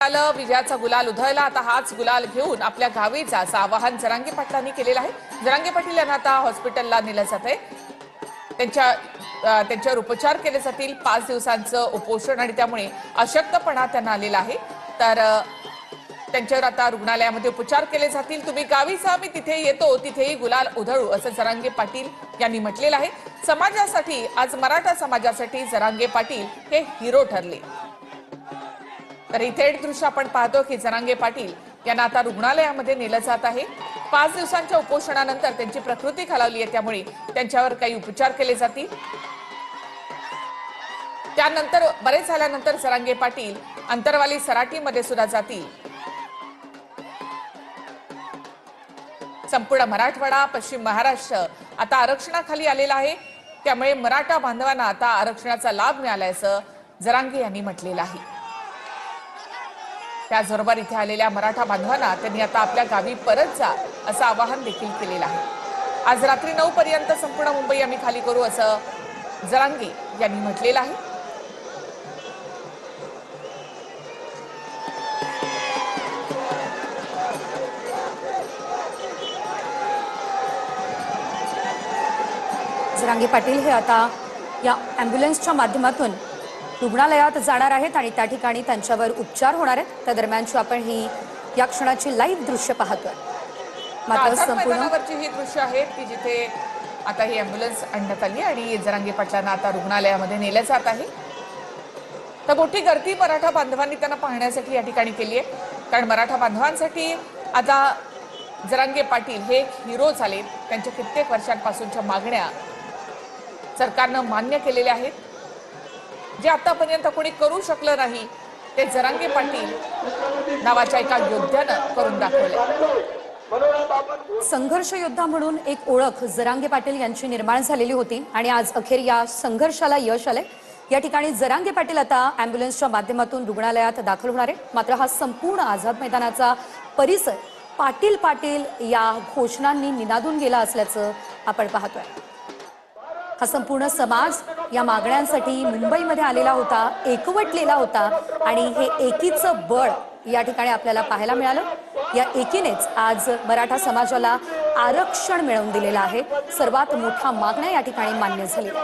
आलं विजयाचा गुलाल उधळला. आता हाच गुलाल घेऊन आपल्या गावी जा असं आवाहन जरांगे पाटलांनी केलेलं आहे. जरांगे पाटील यांना आता हॉस्पिटलला नेलं जात आहे त्यांच्या त्यांच्यावर उपचार केले जातील. पाच दिवसांचं उपोषण आणि त्यामुळे अशक्तपणा त्यांना आलेला आहे. तर त्यांच्यावर आता रुग्णालयामध्ये उपचार केले जातील. तुम्ही गावी जा मी तिथे येतो तिथेही गुलाल उधळू असं जरांगे पाटील यांनी म्हटलेलं आहे. समाजासाठी आज मराठा समाजासाठी जरांगे पाटील हे हिरो ठरले. तर इथे दृश्य आपण पाहतो की जरांगे पाटील यांना आता रुग्णालयामध्ये नेलं जात आहे. पाच दिवसांच्या उपोषणानंतर त्यांची प्रकृती खालावली आहे त्यामुळे त्यांच्यावर काही उपचार केले जातील. त्यानंतर बरे झाल्यानंतर जरांगे पाटील अंतरवाली सराटीमध्ये सुद्धा जातील. संपूर्ण मराठवाडा पश्चिम महाराष्ट्र आता आरक्षणाखाली आलेला आहे. त्यामुळे मराठा बांधवांना आता आरक्षणाचा लाभ मिळाल्याचं जरांगे यांनी म्हटलेलं आहे. त्याचबरोबर इथे आलेल्या मराठा बांधवांना त्यांनी आता आपल्या गावी परत जा असं आवाहन देखील केलेलं आहे. आज रात्री नऊ पर्यंत संपूर्ण मुंबई आम्ही खाली करू असं जरांगे यांनी म्हटलेलं आहे. जरांगे पाटील हे आता या ॲम्ब्युलन्सच्या माध्यमातून रुग्णालयात जाणार आहेत आणि त्या ठिकाणी त्यांच्यावर उपचार होणार आहेत. त्या दरम्यानची आपण ही या क्षणाची लाईव्ह दृश्य पाहतोय. मात्र संपूर्ण ही दृश्य आहेत की जिथे आता ही अँब्युलन्स आणण्यात आली आणि जरांगे पाटलांना आता रुग्णालयामध्ये नेलं जात आहे. तर मोठी गर्दी मराठा बांधवांनी त्यांना पाहण्यासाठी या ठिकाणी केली आहे. कारण मराठा बांधवांसाठी आता जरांगे पाटील हे एक हिरो झाले. त्यांच्या कित्येक वर्षांपासूनच्या मागण्या सरकारनं मान्य केलेल्या आहेत. जे आतापर्यंत कोणी करू शकलं नाही ते जरांगे पाटील नावाच्या एका योद्ध्यानं करून दाखवले संघर्ष योद्धा म्हणून एक ओळख जरांगे पाटील यांची निर्माण झालेली होती आणि आज अखेर या संघर्षाला यश आलंय. या ठिकाणी जरांगे पाटील आता अँब्युलन्सच्या माध्यमातून रुग्णालयात दाखल होणार आहे मात्र हा संपूर्ण आझाद मैदानाचा परिसर पाटील पाटील या घोषणांनी निनादून गेला असल्याचं आपण पाहतोय. हा संपूर्ण समाज या मागण्यांसाठी मुंबईमध्ये आलेला होता एकवटलेला होता आणि हे एकीचं बळ या ठिकाणी आपल्याला पाहायला मिळालं. या एकीनेच आज मराठा समाजाला आरक्षण मिळवून दिलेलं आहे. सर्वात मोठा मागण्या या ठिकाणी मान्य झालेल्या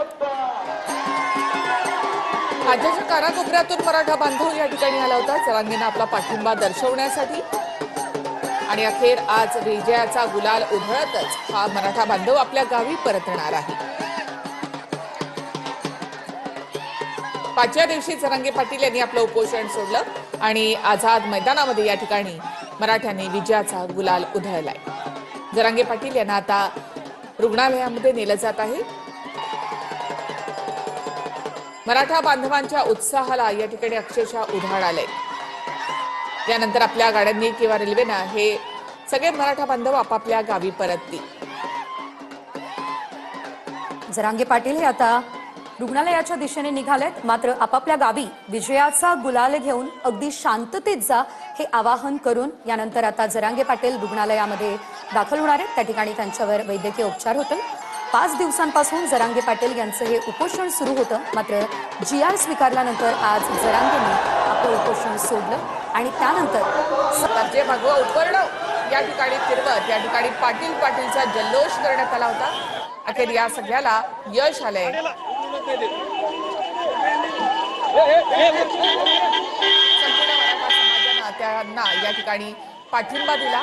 राज्याच्या कानाकोपऱ्यातून मराठा बांधव या ठिकाणी आला होता. सर्वांगींना आपला पाठिंबा दर्शवण्यासाठी. आणि अखेर आज विजयाचा गुलाल उधळतच हा मराठा बांधव आपल्या गावी परतणार आहे. पाचव्या दिवशी जरांगे पाटील यांनी आपलं उपोषण सोडलं आणि आझाद मैदानामध्ये या ठिकाणी मराठ्यांनी विजयाचा गुलाल उधळलाय. जरांगे पाटील यांना आता रुग्णालयामध्ये नेलं जात आहे. मराठा बांधवांच्या उत्साहाला या ठिकाणी अक्षरशः उधाण आलंय. त्यानंतर आपल्या गाड्यांनी किंवा रेल्वेनं हे सगळे मराठा बांधव आपापल्या गावी परततील. जरांगे पाटील हे आता रुग्णालयाच्या दिशेने निघालेत मात्र आपापल्या गावी विजयाचा गुलाल घेऊन अगदी शांततेत जा हे आवाहन करून यानंतर आता जरांगे पाटील रुग्णालयामध्ये दाखल होणार आहेत. त्या ठिकाणी त्यांच्यावर वैद्यकीय उपचार होतील. पाच दिवसांपासून जरांगे पाटील यांचं हे उपोषण सुरू होतं मात्र जी आर स्वीकारल्यानंतर आज जरांगेंनी आपलं उपोषण सोडलं आणि त्यानंतर जे भगवा उपर्ण या ठिकाणी फिरवत या ठिकाणी पाटील पाटीलचा जल्लोष करण्यात आला होता. अखेर या सगळ्याला यश आलंय. संपूर्ण मराठा समाजानं त्यांना या ठिकाणी पाठिंबा दिला.